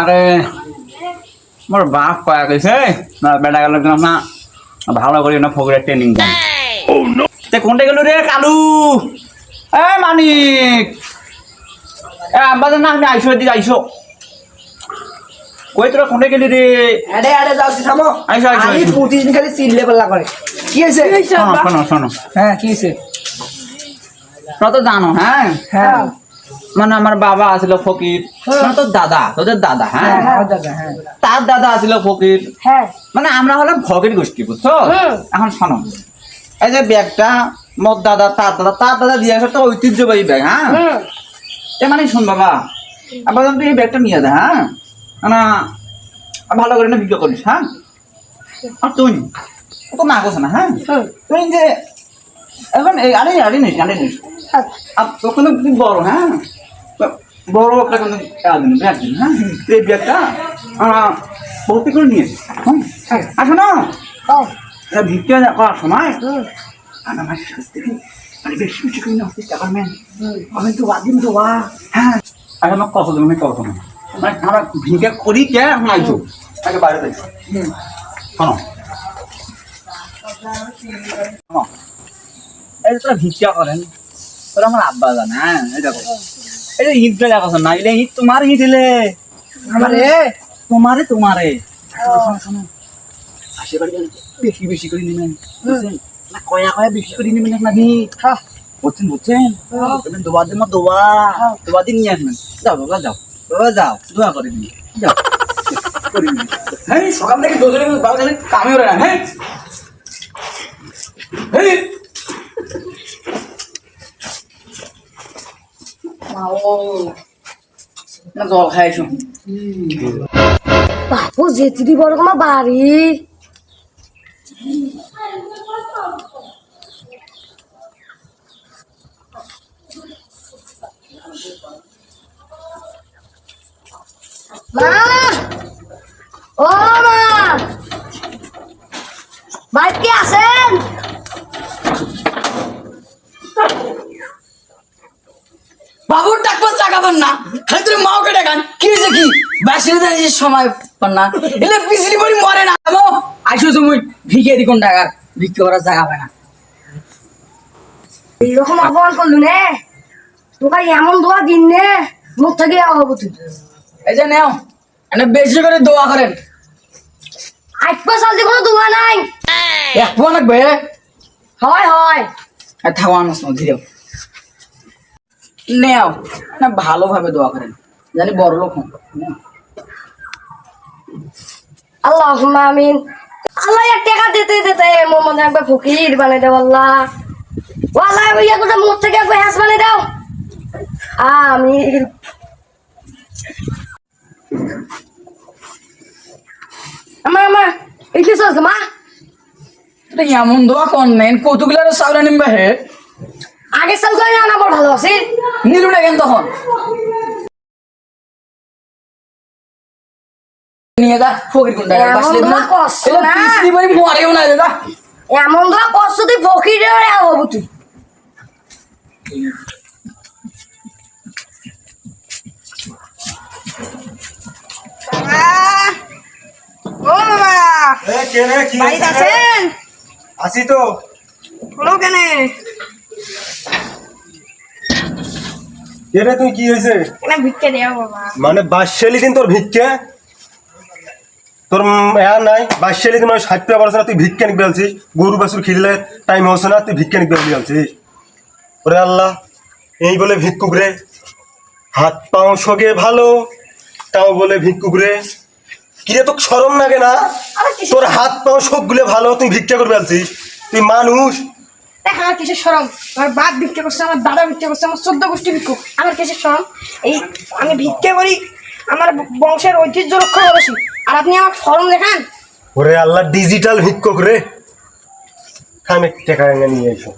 আরে মোর বাপ কয়া কইছে না বেটা গেল না ভালো করে না ফকরের ট্রেনিং তে কোনটা গেল রে কালু? এ মানিক। এ আব্বাদের না আমি আইসো এদিকে আইসো। কই তোরা কোনটা গেলি রে? আরে আরে যাও থামো। আইসো, আইসো, আমি। প্রতিদিন খালি চিল্লে পাল্লা করে। কি হয়েছে? শোনো শোনো হ্যাঁ কি তোরা তো জানো হ্যাঁ? হ্যাঁ। মানে আমার বাবা আছিল ফকির মানে তোর দাদা তোদের দাদা হ্যাঁ? হ্যাঁ হ্যাঁ তার দাদা আছিল ফকির। হ্যাঁ। মানে আমরা হলাম ফকির গোষ্ঠী বুঝছ? এখন শোনো। এই যে ব্যাগটা মোর দাদা তার দাদা তার দাদা দিয়ে আসে তো ঐতিহ্যবাহী ব্যাগ হ্যাঁ? এ মানে শোন বাবা আবার তুই এই ব্যাগটা নিয়ে যা হ্যাঁ? না ভালো করে না বিক্রি করিস হ্যাঁ? আর তুই তো না করছে না হ্যাঁ? তুই যে এখন আরে আরে নিস আরে নিস। আর তোর কিন্তু তুই বড় হ্যাঁ? বড় একটা কিন্তু দিন ব্যাগ দিন হ্যাঁ? এই ব্যাগটা ভর্তি করে নিয়ে হ্যাঁ আসো না ভিক্ষে করার সময় আমার কাছ থেকে মানে বেশি বেশি করে না অফিস টাকার ম্যান আমি তো বাদিন তো বা হ্যাঁ। আর আমার কত দিন আমি কত না মানে আমরা ভিক্ষে করি কে? এখন আইছো। আগে বাইরে যাই শোনো। শোনো। এই তোরা ভিক্ষা করেন আমার আব্বা জানে না তোমার এলে আমারে তোমারে তোমারে। বেশি বেশি করে নেবেন না কয়া কয়া বেশি করে নেবেন নাকি হ্যাঁ বুঝছেন বুঝছেন দোয়া দিন দোয়া দোয়া দিন নিয়ে আসবেন যাও বাবা যাও। বাবা যাও। দোয়া করে দিন যাও। হ্যাঁ সকাল থেকে বাবা কামে ওরে হ্যাঁ হ্যাঁ জল খাইছো। বাপু যেতিদি বড় আমার বাড়ি। মা! ও মা! কে আছেন বাবুর ডাকবো চাকাবেন না খালি তুমি মাওকে ডাকান কি হয়েছে কি বাসির যে সময় না। এলে বিজলি মরে না। আমো আইসো তুমি ভিকে টাকা ভিক্ষে করার জায়গা হবে না। এইরকম অপমান করলু নে। তোকে এমন দোয়া দিন নে মুখ থেকে হব তুই। এই যে নেও এনে বেশি করে দোয়া করেন। পয়সা কোনো দোয়া নাই। এক পোয়া লাগবে? হয় হয়। আর থাকো আমার সঙ্গে ধীরে। নেও না ভালোভাবে দোয়া করেন। জানি বড় লোক হন। আল্লাহ আমিন। আল্লাহ এক টাকা দিতে দিতে মোর মনে একবার ফকির বানাই দাও আল্লাহ। ও আল্লাহ ইয়া করে মুখ থেকে একবার হ্যাস দাও। আমি আমার আমার মা। এমন দোয়া কর নেন কতগুলো চাউলা নিমবা হে আগে করে আনা বড় ভালো আছে নিলু না কেন তখন? নিয়ে যা ফকির কোন এমন বাসলে মরেও না ধর কষ্ট তুই ফকির হব তুই। ও মামা। এ, কে রে, কি বাড়িতে আছেন? আছি তো। হলো কেন? তুই কি হয়েছে? কেন ভিক্ষে মানে বাসশালি দিন তোর ভিক্ষে? তোর এয়া নাই। বাসশালি দিন ষাট টাকা বলছে না তুই ভিক্ষে নিক বেলছিস। গরু বাছুর খিরলে টাইম হচ্ছে না তুই ভিক্ষে নিক বেলি বেলছিস। ওরে আল্লাহ এই বলে ভিক্ষুক রে। হাত পাও সগে ভালো তাও বলে ভিক্ষুক রে। কিরে তোর সরম লাগে না? তোর হাত পাও সব গুলে ভালো তুই ভিক্ষা করে বেলছিস। তুই মানুষ। দেখ আমার কিসের সরম আমার বাপ ভিক্ষে করছে আমার দাদা ভিক্ষে করছে আমার চোদ্দ গোষ্ঠী ভিক্ষুক। আমার কিসের সরম এই আমি ভিক্ষা করি আমার বংশের ঐতিহ্য রক্ষা করেছি। আর আপনি আমার সরম দেখান? ওরে আল্লাহ ডিজিটাল ভিক্ষুক রে। আমি টাকা এনে নিয়ে এসো।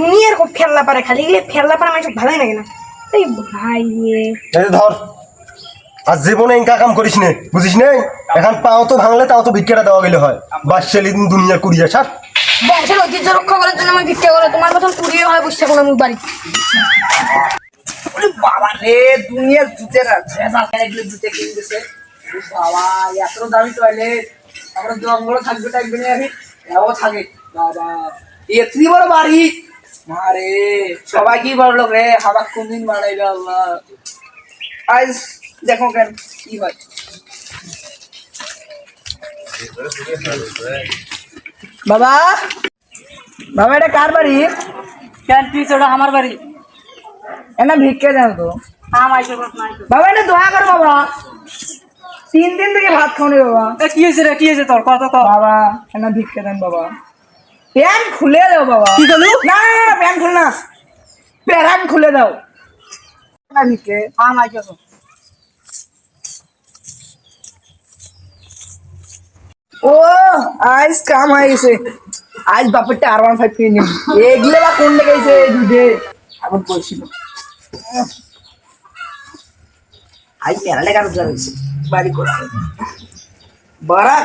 দুনিয়ার খুব ফেললা পারে খালি। ফেললা পারে আমার ভালোই লাগে না। এই ভাই এই ধর আর জীবনে ইনকা কাম করিস নে বুঝিস নে? এখন পাও তো ভাঙলে তাও তো ভিক্ষাটা দেওয়া গেলে হয়। বাদশালি দুনিয়া কুড়িয়া সার বংশের ঐতিহ্য রক্ষা করার জন্য আমি ভিক্ষা করে। তোমার মতন কুড়িয়ে হয় বসে কোনো আমি বাড়ি বাবা রে, দুনিয়ার জুতের জুতে কিনে বাবা, এত দামি টয়লেট আমরা জঙ্গল থাকবে থাকবে না আমি। এও থাকে। বাবা এতনি বড় বাড়ি। মারে সবাই কি বলল রে? হাবা কোনদিন বানাইবে আল্লাহ? আজ দেখো কেন, কি হয়? বাবা বাবা, এটা কার বাড়ি? কেন তুই ওটা আমার বাড়ি? এনা ভিক্ষে দেন তো। বাবা এটা দয়া করো বাবা। তিন দিন থেকে ভাত খাওনি বাবা। কি হয়েছে রে কি হয়েছে তোর? কত কত বাবা এনা ভিক্ষে দেন বাবা। প্যান্ট খুলে দাও বাবা। কি করলু? না না না প্যান্ট খুলে না। প্যান্ট খুলে দাও। না ভিক্ষে। আমার কি ও আজ কাম হয়ে গেছে। আজ বাপেরটা আর ওয়ান ফাইভ কিনে নিবি। এগুলো বা কোন গেছে? দুধে। এখন বলছিল। আজ মেলা কারও হয়েছে বাড়ি করছে বারা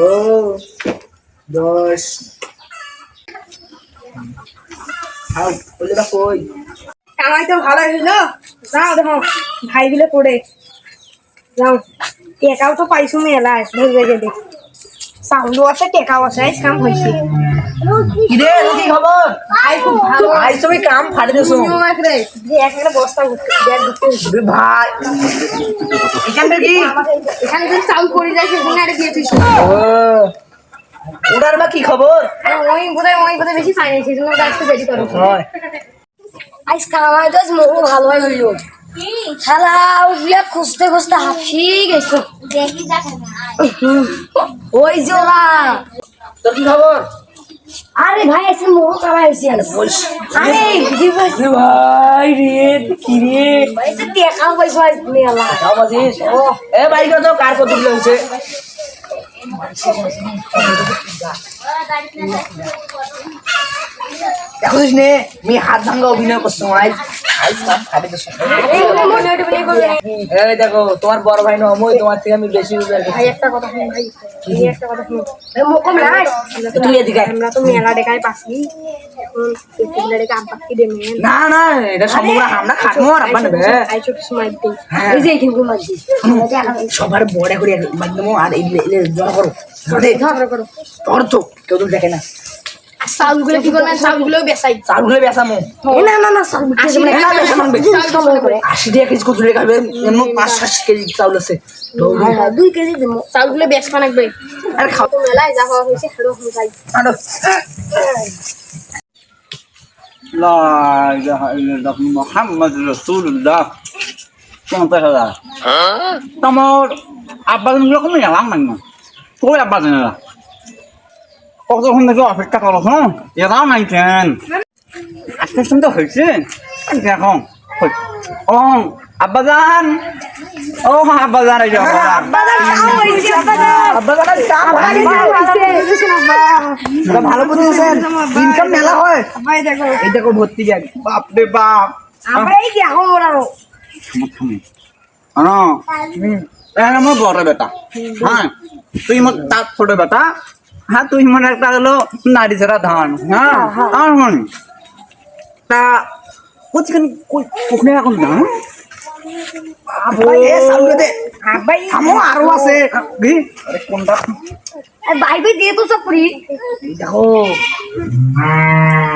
ও, দশ। হাউ বলে কই? কামাই তো ভালো যাও দেখো ভাই বিলে পড়ে। যাও। টেকাও তো পাইছো মেলায় ধরবে গেলে। সাউন্ডও আছে, টেকাও আছে কাম হয়েছে। কিরে কি খবর? খুব ভালো। তুমি কাম ফাড়ে দিছো। একটা বস্তা ভাই। এখানটা কি? এখানে যদি চাউল পড়ে যায় সেখানে আরে দিয়ে দিস। ও ওটার বা কি খবর? ওই বোধহয় ওই বোধহয় বেশি ফাইনাল সেই জন্য আজকে বেশি করো। হয়। আজ কামাই তো মগু ভালো হয়ে হইল খুঁজতে খুঁজতে গেছো। ওই যে ওরা। তোর কি খবর? আরে ভাই এসে মোহ কামাই হয়েছি আরে কি বলছি ভাই রে কি রে? ভাই তো টেকাও পাইছো তুমি মেলা তাও ও। এ ভাই কত? কার কত দিল হইছে দেখো নে মি হাত অভিনয় করছ আজ আজ কাম ফাটে দিছো এই দেখো তোমার বড় ভাই নয় মই তোমার থেকে আমি বেশি ভাই একটা কথা শুন ভাই। এই একটা কথা শুন মুখম নাই তুই এদিকে আমরা তো মেলা দেখায় পাচ্ছি এখন এই মেলা দেখে আব্বাকে দেবেন না না এটা সম্ভব না আমরা খাটমো আর আব্বা নেবে। আইসো সময় দিই। এই যে এখানে ঘুমাচ্ছি সবার বড় করে বান্ধব আর এই জড়ো করো। ধরে করো। তোর তো কেউ তো দেখে না। চাউলগুলো কি করবেন? চাউলগুলো বেসামো না না না। চাউল করে আশি টাকা কেজি কত টাকা এমন পাঁচ কেজি চাউল আছে। দুই কেজি দিব। চাউলগুলো বেচবা লাগবে। আরে খাও। তো মেলায় যা হওয়া হয়েছে হেরো যাই আনো লা ইলাহা ইল্লাল্লাহ মুহাম্মদ রাসূলুল্লাহ। কোনটা কথা তোমার আব্বা গুলো কমে গেলাম মানে কই আব্বা জানে না কতক্ষণ থেকে অপেক্ষা করো হ্যাঁ? এরাও নাই কেন? আজকে শুনতে হয়েছে? দেখো ও আব্বা জান ও আব্বা জান এই যে আব্বা জান আব্বা দাদা কাম ভালো বুঝেছেন? ইনকাম মেলা হয়। এই দেখো। ভর্তি ব্যাগ। বাপ রে বাপ। আমরা এই ওরাও আমার বড় বেটা। হ্যাঁ তুই মোর তার ছোট বেটা। হ্যাঁ তুই মনে একটা হলো নারী ছাড়া ধান হ্যাঁ? আর হন তা কোথায় কোথায় এখন না এ সামনে দে। ভাই আমো আরও আছে। কি? আরে কোনটা? ভাই ভাই দিয়ে তো সব ফ্রি। দেখো।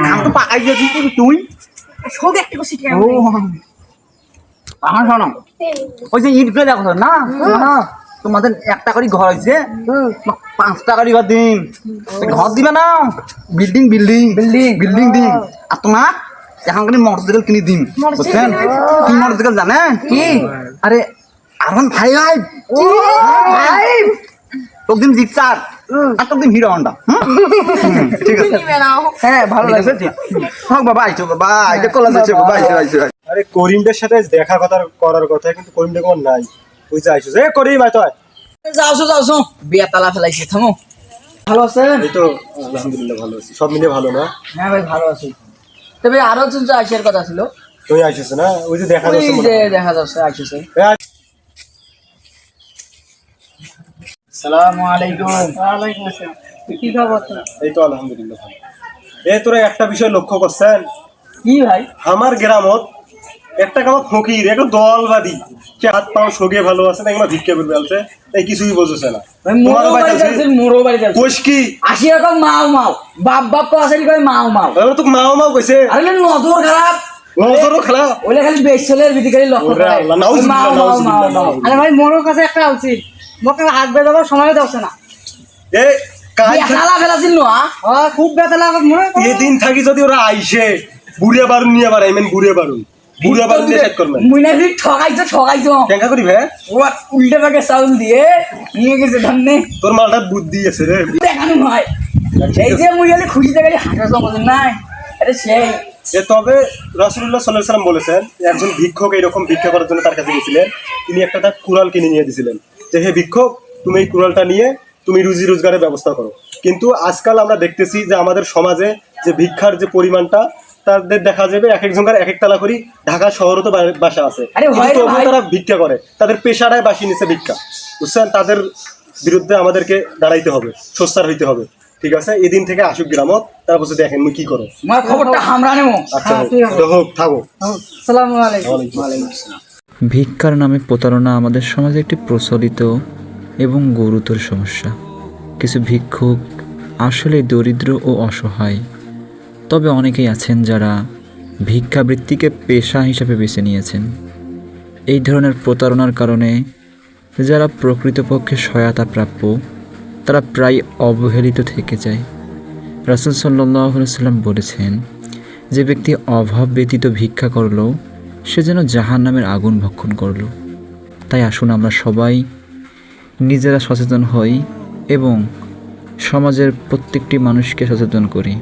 আম তো পাকাই যাচ্ছি তুই তুই। সব একটা আমার শোনো। ওই যে ইটগুলো দেখো তো, না? না তোমাদের একটা করে ঘর হয়েছে পাঁচটা করে ঘর দিন ঘর দিবে না। বিল্ডিং বিল্ডিং বিল্ডিং বিল্ডিং দিন আর তোমার এখন খালি মোটরসাইকেল কিনে দিন বুঝছেন? কি মোটরসাইকেল জানে? কি? আরে আরন ভাই ভাই ভাই তোক দিন জিক্সার আর তোক দিন হিরো হন্ডা। ঠিক আছে। হ্যাঁ ভালো লাগছে। হোক বাবা আইছো বাবা আইতে কলা যাচ্ছে বাবা আইছো আইছো আইছো। আরে করিমদের সাথে দেখা কথা করার কথা কিন্তু করিমটা কোন নাই। এ। যাওছো যাওছো বিয়া তালা ফেলাইছে থামো। ভালো আছেন? এই তো আলহামদুলিল্লাহ ভালো আছি। সব মিলে ভালো না? হ্যাঁ ভাই ভালো আছি। তবে আরও জন যে আসার কথা ছিল। না? ওই যে দেখা যাচ্ছে মনে যে দেখা যাচ্ছে আলাইকুম। ওয়ালাইকুম আসসালাম। কি খবর এই তো আলহামদুলিল্লাহ ভালো। এ তোরা একটা বিষয় লক্ষ্য করছেন? কি ভাই? আমার গ্রামত একটা কামত ফকির একটা দলবাদী। সে হাত পাও সগে ভালো আছে না এগুলো ভিক্ষা করবে আছে এই কিছুই বোঝছে না। কোষ আসি মাও মাও। বাপ বাপ তো আসেনি কয়? মাও মাও। এবার তো মাও মাও কইছে। আরে নজর খারাপ। নজরও খেলা ওলে খালি বেসলের বিদিকারি লক্ষ্য করে। মাও মাও মাও আরে ভাই মোর কাছে একটা উচিত। মোকে হাত বেঁধে সময় না এ খুব লাগে মনে এদিন থাকি যদি ওরা আইসে বুড়িয়া বারুন নিয়ে আইমেন বুড়িয়া বারুন। বুড়িয়া বারুন দিয়ে সেট করবেন মুইনা ফির ঠকাইছো ঠকাইছো। কেঙ্কা করি ভাই ও উল্টে পাকে চাউল দিয়ে নিয়ে গেছে ধান্নে তোর মালটা বুদ্ধি আছে রে। দেখানো হয়। সেই যে মুই গেলে খুশিতে গেলে হাঁটার জমা নাই। আরে সেই এ তবে রসুল্লাহ সাল্লাহ সাল্লাম বলেছেন একজন ভিক্ষক এইরকম ভিক্ষা করার জন্য তার কাছে গেছিলেন তিনি একটা তার কুড়াল কিনে নিয়ে দিয়েছিলেন যে হে ভিক্ষক তুমি এই কুড়ালটা নিয়ে তুমি রুজি রোজগারের ব্যবস্থা করো। কিন্তু আজকাল আমরা দেখতেছি যে আমাদের সমাজে যে ভিক্ষার যে পরিমাণটা তাদের দেখা যাবে এক একজনকার এক এক তালা করি ঢাকা শহরও তো বাসা আছে। হয়। তারা ভিক্ষা করে। তাদের পেশাটায় বাসি ভিক্ষা। বুঝছেন? তাদের বিরুদ্ধে আমাদেরকে দাঁড়াইতে হবে সোচ্চার হইতে হবে। ঠিক আছে? এদিন থেকে আসুক গ্রামত তারা বলছে দেখেন কি করো? খবরটা হামরা নেব। আচ্ছা হ্যাঁ, হোক। ঠিক আছে। তো হোক থাকো। সালামু আলাইকুম। ভিক্ষার নামে প্রতারণা আমাদের সমাজে একটি প্রচলিত এবং গুরুতর সমস্যা। কিছু ভিক্ষুক আসলে দরিদ্র ও অসহায়। তবে অনেকেই আছেন যারা ভিক্ষাবৃত্তিকে পেশা হিসেবে বেছে নিয়েছেন। এই ধরনের প্রতারণার কারণে যারা প্রকৃতপক্ষে সহায়তা প্রাপ্য, তারা প্রায় অবহেলিত থেকে যায়। রাসুল সাল্লাম বলেছেন, যে ব্যক্তি অভাব ব্যতীত ভিক্ষা করল, সে যেন জাহান নামের আগুন ভক্ষণ করল। তাই আসুন আমরা সবাই নিজেরা সচেতন হই এবং সমাজের প্রত্যেকটি মানুষকে সচেতন করি।